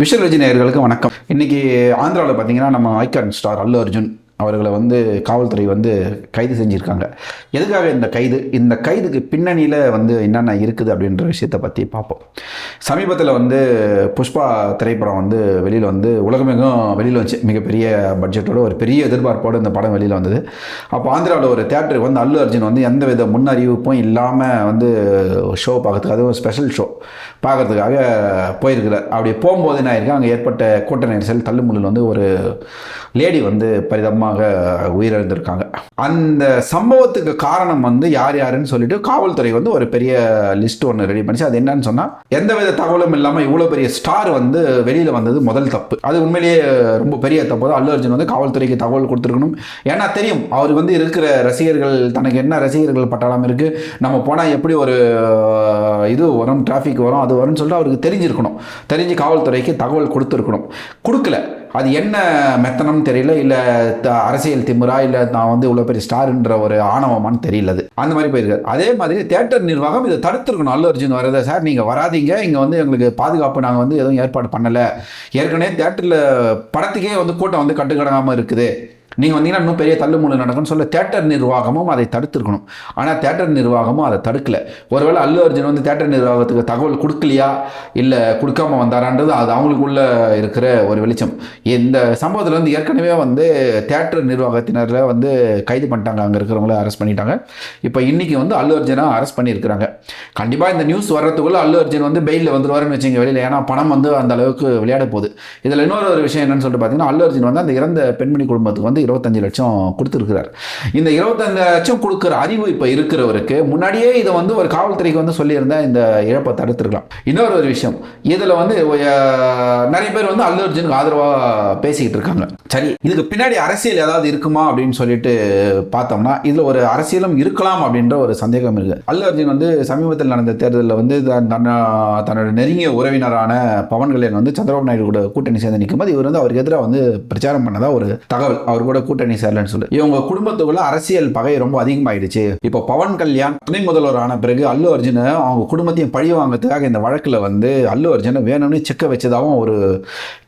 விஷல் விஜய் நேயர்களுக்கு வணக்கம். இன்னைக்கு ஆந்திராவில் பார்த்தீங்கன்னா நம்ம ஐக்கான் ஸ்டார் அல்லு அர்ஜுன் அவர்களை வந்து காவல்துறை வந்து கைது செஞ்சுருக்காங்க. எதுக்காக இந்த கைது? இந்த கைதுக்கு பின்னணியில் வந்து என்னென்ன இருக்குது அப்படின்ற விஷயத்தை பற்றி பார்ப்போம். சமீபத்தில் வந்து புஷ்பா திரைப்படம் வந்து வெளியில் வந்து உலகமெங்கும் வெளியில் வந்துச்சு மிகப்பெரிய பட்ஜெட்டோட ஒரு பெரிய எதிர்பார்ப்போடு இந்த படம் வெளியில் வந்தது. அப்போ ஆந்திராவில் ஒரு தேட்டருக்கு வந்து அல்லு அர்ஜுன் வந்து எந்த வித முன்னறிவிப்பும் இல்லாமல் வந்து ஷோ பார்க்கறதுக்கு அதுவும் ஸ்பெஷல் ஷோ பார்க்கறதுக்காக போயிருக்கிறார் அப்படி போகும்போது என்ன ஆயிருக்கு அங்கே ஏற்பட்ட கூட்ட நெரிசல் தள்ளுமுள்ளில் வந்து ஒரு லேடி வந்து பரிதமாக உயிரிழந்திருக்காங்க. அந்த சம்பவத்துக்கு காரணம் வந்து யார் யாருன்னு சொல்லிட்டு காவல்துறை வந்து ஒரு பெரிய லிஸ்ட் ஒன்று ரெடி பண்ணிச்சு. அது என்னன்னு சொன்னால் எந்தவித தகவலும் இல்லாமல் இவ்வளோ பெரிய ஸ்டார் வந்து வெளியில் வந்தது முதல் தப்பு. அது உண்மையிலேயே ரொம்ப பெரிய தப்பு. தான் அல்லு அர்ஜுன் வந்து காவல்துறைக்கு தகவல் கொடுத்துருக்கணும். ஏன்னா தெரியும் அவர் வந்து இருக்கிற ரசிகர்கள் தனக்கு என்ன ரசிகர்கள் பட்டாளம் இருக்குது நம்ம போனால் எப்படி ஒரு இது வரும் டிராஃபிக் வரும் அது வரும்னு சொல்லிட்டு அவருக்கு தெரிஞ்சிருக்கணும். தெரிஞ்சு காவல்துறைக்கு தகவல் கொடுத்துருக்கணும். கொடுக்கல. அது என்ன மெத்தனம்னு தெரியல இல்லை அரசியல் திமுறா இல்லை நான் வந்து இவ்வளோ பெரிய ஸ்டார்ன்ற ஒரு ஆணவமான்னு தெரியல அது. அந்த மாதிரி போயிருக்காரு. அதே மாதிரி தேட்டர் நிர்வாகம் இதை தடுத்துருக்கணும். அல்லு அர்ஜுன் வரதை. சார் நீங்கள் வராதீங்க. இங்கே வந்து எங்களுக்கு பாதுகாப்பு நாங்கள் வந்து எதுவும் ஏற்பாடு பண்ணலை. ஏற்கனவே தேட்டரில் படத்துக்கே வந்து கூட்டம் வந்து கட்டுக்கடங்காமல் இருக்குது. நீங்கள் வந்தீங்கன்னா இன்னும் பெரிய தள்ளுமுள்ளு நடக்கும்னு சொல்ல. தேட்டர் நிர்வாகமும் அதை தடுத்திருக்கணும். ஆனால் தேட்டர் நிர்வாகமும் அதை தடுக்கல. ஒருவேளை அல்லு அர்ஜுன் வந்து தேட்டர் நிர்வாகத்துக்கு தகவல் கொடுக்கலையா? இல்லை கொடுக்காம வந்தாரான்றது அது அவங்களுக்குள்ள இருக்கிற ஒரு வெளிச்சம். இந்த சம்பவத்தில் வந்து ஏற்கனவே வந்து தேட்டர் நிர்வாகத்தினரில் வந்து கைது பண்ணிட்டாங்க. அங்கே இருக்கிறவங்கள அரெஸ்ட் பண்ணிட்டாங்க. இப்போ இன்றைக்கி வந்து அல்லு அர்ஜுனாக அரெஸ்ட் பண்ணியிருக்கிறாங்க. கண்டிப்பாக இந்த நியூஸ் வர்றதுக்குள்ளே அல்லு அர்ஜுன் வந்து பெயிலில் வந்துருவாருன்னு வச்சுங்க வெளியில். ஏன்னா பணம் வந்து அந்த அளவுக்கு விளையாட போகுது. இதில் இன்னொரு ஒரு விஷயம் என்னன்னு சொல்லிட்டு பார்த்தீங்கன்னா அல்லு அர்ஜுன் வந்து அந்த இறந்த பெண்மணி குடும்பத்துக்கு வந்து இருபத்தஞ்சு லட்சம் கொடுத்துருக்கிறார். இந்த இருபத்தஞ்சு லட்சம் கொடுக்குற அறிவு இப்போ இருக்கிறவருக்கு முன்னாடியே இதை வந்து ஒரு காவல்துறைக்கு வந்து சொல்லியிருந்தா இந்த இழப்பை தடுத்துருக்கலாம். இன்னொரு ஒரு விஷயம் இதில் வந்து நிறைய பேர் வந்து அல்லு அர்ஜுனுக்கு ஆதரவாக பேசிக்கிட்டு இருக்காங்க. சரி இதுக்கு பின்னாடி அரசியல் ஏதாவது இருக்குமா அப்படின்னு சொல்லிட்டு பார்த்தோம்னா இதில் ஒரு அரசியலும் இருக்கலாம் அப்படின்ற ஒரு சந்தேகம் இருக்கு. அல்லு அர்ஜுன் வந்து சமீபத்தில் நடந்த தேர்தலில் வந்து தன்னோட நெருங்கிய உறவினரான பவன் கல்யாண் வந்து சந்திரபாபு நாயுடு கூட கூட்டணி சேர்ந்து நிற்கும்போது இவர் வந்து அவருக்கு எதிராக வந்து பிரச்சாரம் பண்ணதா ஒரு தகவல். அவர் கூட கூட்டணி சேரலன்னு சொல்லி. இவங்க குடும்பத்துக்குள்ள அரசியல் பகை ரொம்ப அதிகமாயிடுச்சு. இப்போ பவன் கல்யாண் துணை முதல்வர் ஆன பிறகு அல்லு அர்ஜுனை அவங்க குடும்பத்தையும் பழி வாங்குறதுக்காக இந்த வழக்கில் வந்து அல்லு அர்ஜுனை வேணும்னு சிக்க வச்சதாகவும் ஒரு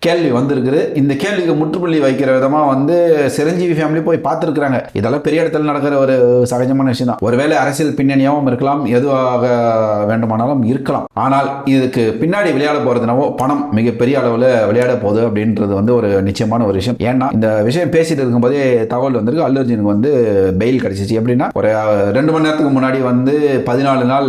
கேள்வி வந்திருக்குது. இந்த கேள்விக்கு முற்றுப்புள்ளி வைக்கிற விதமாக வந்து சிரஞ்சீவி ஃபேமிலி போய் பார்த்துருக்குறாங்க. இதெல்லாம் பெரிய இடத்துல நடக்கிற ஒரு சகஜமான விஷயம் தான். ஒருவேளை அரசியல் பின்னணியாகவும் இருக்கலாம் எதுவாக வேண்டுமானாலும் இருக்கலாம். ஆனால் இதுக்கு பின்னாடி விளையாட போகிறதுனாவோ பணம் மிகப்பெரிய அளவில் விளையாட போகுது அப்படின்றது வந்து ஒரு நிச்சயமான ஒரு விஷயம். ஏன்னா இந்த விஷயம் பேசிட்டு இருக்கும்போதே தகவல் வந்திருக்கு. அல்லு அர்ஜுனுக்கு வந்து பெயில் கிடைச்சிச்சு. எப்படின்னா ஒரு ரெண்டு மணி நேரத்துக்கு முன்னாடி வந்து பதினாலு நாள்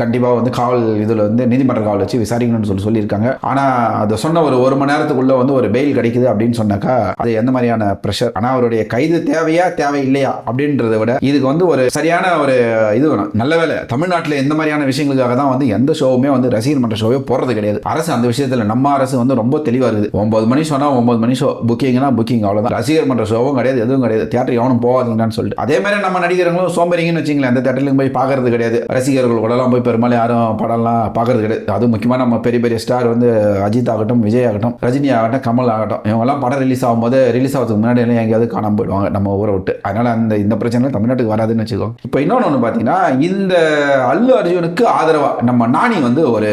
கண்டிப்பாக வந்து காவல் இதில் வந்து நீதிமன்ற காவல் வச்சு விசாரிக்கணும்னு சொல்லி சொல்லியிருக்காங்க. ஆனால் அதை சொன்ன ஒரு ஒரு மணி நேரத்துக்குள்ள வந்து ஒரு பெயில் கிடைக்குது அப்படின்னு சொன்னாக்கா அது எந்த மாதிரியான ப்ரெஷர் ஆனால் அவருடைய கைது தேவையா தேவை இல்லையா அப்படின்றத விட இதுக்கு வந்து ஒரு சரியான ஒரு இது வேணும். நல்ல வேலை. தமிழ்நாட்டில் எந்த மாதிரியான விஷயங்களுக்காக தான் வந்து எந்த ஷோவுமே வந்து ரசிகர் மன்ற ஷோவே போகிறது கிடையாது. அரசு அந்த விஷயத்தில் நம்ம அரசு வந்து ரொம்ப தெளிவாக இருக்குது. ஒன்பது மணி சொன்னால் ஒன்பது மணி ஷோ புக்கிங்னா புக்கிங் அவ்வளோதான் ரசிகர் மன்ற ஷோவும் கிடையாது எதுவும் கிடையாது. தியேட்டர் எவனும் போகாதீங்கன்னு சொல்லிட்டு. அதே மாதிரி நம்ம நடிகர்களும் சோம்பேறிங்கன்னு வச்சிங்களேன் அந்த தேட்டர்லையும் போய் பார்க்கறது கிடையாது. ரசிகர்கள் கூடலாம் போய் பெரும்பாலும் யாரும் படம்லாம் பார்க்கறது கிடையாது. அதுவும் முக்கியமாக நம்ம பெரிய பெரிய ஸ்டார் வந்து அஜித் ஆகட்டும் விஜய் ஆகட்டும் ரஜினி ஆகட்டும் கமல் ஆகட்டும் இவங்கெல்லாம் படம் ரிலீஸ் ஆகும்போது ரிலீஸ் ஆகிறதுக்கு முன்னாடி எல்லாம் எங்கேயாவது காணாமல் போயிடுவாங்க நம்ம ஊரை விட்டு. அதனால அந்த இந்த பிரச்சனை தமிழ்நாட்டுக்கு வராதுன்னு வச்சுக்கோ. இப்போ இன்னொன்று ஒன்று பார்த்தீங்கன்னா இந்த அல்லு அர்ஜுனுக்கு ஆதரவாக நம்ம நாணி வந்து ஒரு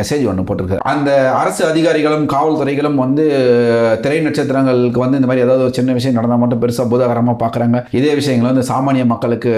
மெசேஜ் ஒன்று போட்டிருக்காரு. அந்த அரசு அதிகாரிகளும் காவல்துறைகளும் வந்து திரை நட்சத்திரங்களுக்கு வந்து இந்த மாதிரி ஏதாவது ஒரு சின்ன சின்ன விஷயம் நடந்தால் மட்டும் பெருசாக பூதாகரமாக பார்க்குறாங்க இதே விஷயங்களை வந்து சாமானிய மக்களுக்கு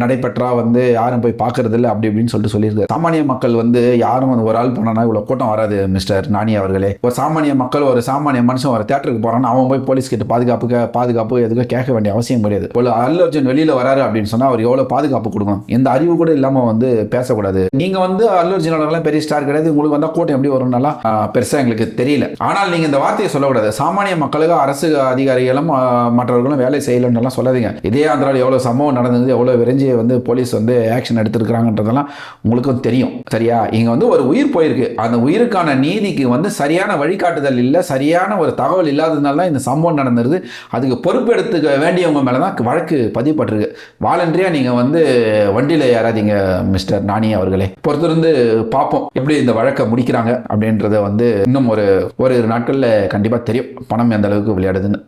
நடைபெற்றா வந்து யாரும் போய் பார்க்கறது இல்லை அப்படி இப்படின்னு சொல்லிட்டு சொல்லியிருக்காரு. சாமானிய மக்கள் வந்து யாரும் வந்து ஒரு ஆள் போனா இவ்வளோ கூட்டம் வராது மிஸ்டர் நானி அவர்களே. ஒரு சாமானிய மக்கள் ஒரு சாமானிய மனுஷன் ஒரு தேட்டருக்கு போறான்னா அவன் போய் போலீஸ் கிட்ட பாதுகாப்புக்கு பாதுகாப்பு எதுக்கும் கேட்க வேண்டிய அவசியம் கிடையாது. ஒரு அல்லு அர்ஜுன் வெளியில் வராரு அப்படின்னு சொன்னால் அவர் எவ்வளோ பாதுகாப்பு கொடுக்கணும்? எந்த அறிவு கூட இல்லாமல் வந்து பேசக்கூடாது. நீங்கள் வந்து அல்லு அர்ஜுன் பெரிய ஸ்டார் கிடையாது. உங்களுக்கு வந்தால் கூட்டம் எப்படி வரும்னாலாம் பெருசாக எங்களுக்கு தெரியல. ஆனால் நீங்கள் இந்த வார்த்தையை சொல்லக்கூடாது. சாமானிய மக்களுக்கு அரசு அதிகாரிகளும் மற்றவர்களும் வேலை செய்யலன்னு எல்லாம் சொல்லாதீங்க. இதே ஆந்திராவில் எவ்வளோ சம்பவம் நடந்தது எவ்வளோ விரைஞ்சி வந்து போலீஸ் வந்து ஆக்ஷன் எடுத்திருக்கிறாங்கன்றதெல்லாம் உங்களுக்கும் தெரியும். சரியா? இங்கே வந்து ஒரு உயிர் போயிருக்கு. அந்த உயிருக்கான நீதிக்கு வந்து சரியான வழிகாட்டுதல் இல்லை சரியான ஒரு தகவல் இல்லாததுனால தான் இந்த சம்பவம் நடந்துருது அதுக்கு பொறுப்பெடுத்துக்க வேண்டியவங்க மேலே தான் வழக்கு பதிவுப்பட்டிருக்கு வாலண்டரியாக நீங்கள் வந்து வண்டியில் ஏறாதீங்க மிஸ்டர் நானி அவர்களே. பொறுத்திருந்து பார்ப்போம் எப்படி இந்த வழக்கை முடிக்கிறாங்க அப்படின்றத வந்து இன்னும் ஒரு ஒரு நாட்களில் கண்டிப்பாக தெரியும். பணம் எந்த அளவுக்கு விளையாடுதுன்னு.